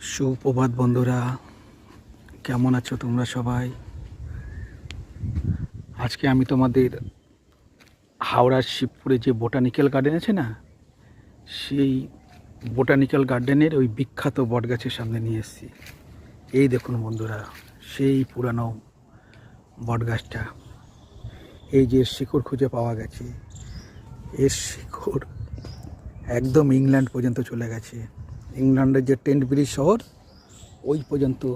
সুপ্রভাত বন্ধুরা, কেমন আছো তোমরা সবাই? আজকে আমি তোমাদের হাওড়ার শিবপুরে যে বোটানিক্যাল গার্ডেন আছে না, সেই বোটানিক্যাল গার্ডেনের ওই বিখ্যাত বটগাছের সামনে নিয়ে এসেছি। এই দেখুন বন্ধুরা, সেই পুরানো বটগাছটা। এই যে শিকড় খুঁজে পাওয়া গেছে, এর শিকড় একদম ইংল্যান্ড পর্যন্ত চলে গেছে। ইংল্যান্ডের যে টেন্ট ব্রিজ শহর, ওই পর্যন্ত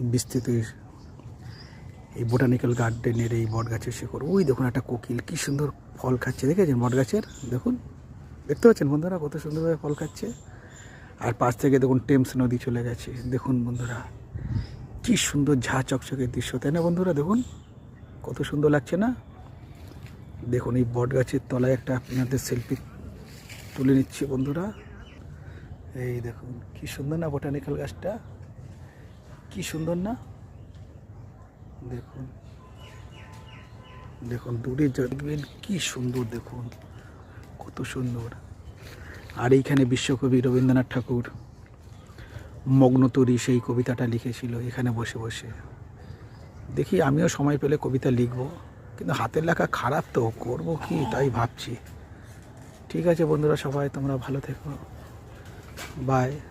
বিস্তৃত এই- বোটানিক্যাল গার্ডেনের এই বটগাছের শিকড়। ওই দেখুন একটা কোকিল, কি সুন্দর ফল খাচ্ছে, দেখেছেন বটগাছের? দেখুন, দেখতে পাচ্ছেন বন্ধুরা কত সুন্দরভাবে ফল খাচ্ছে। আর পাশ থেকে দেখুন টেমস নদী চলে গেছে, দেখুন বন্ধুরা, কি সুন্দর ঝা চকচকে দৃশ্য, তাই না বন্ধুরা? দেখুন, কত সুন্দর লাগছে না? দেখুন এই বট গাছের তলায় একটা আপনাদের সেলফি তুলে নিচ্ছি বন্ধুরা। এই দেখুন, কি সুন্দর না বোটানিক্যাল গাছটা? কি সুন্দর না? দেখুন দেখুন, দূরে দেখবেন কি সুন্দর, দেখুন, কত সুন্দর। আর এইখানে বিশ্বকবি রবীন্দ্রনাথ ঠাকুর মগ্নতরী সেই কবিতাটা লিখেছিল, এখানে বসে বসে। দেখি, আমিও সময় পেলে কবিতা লিখব, কিন্তু হাতের লেখা খারাপ তো, করব কি? তাই ভাবছি। ঠিক আছে বন্ধুরা, সবাই তোমরা ভালো থেকো। Bye.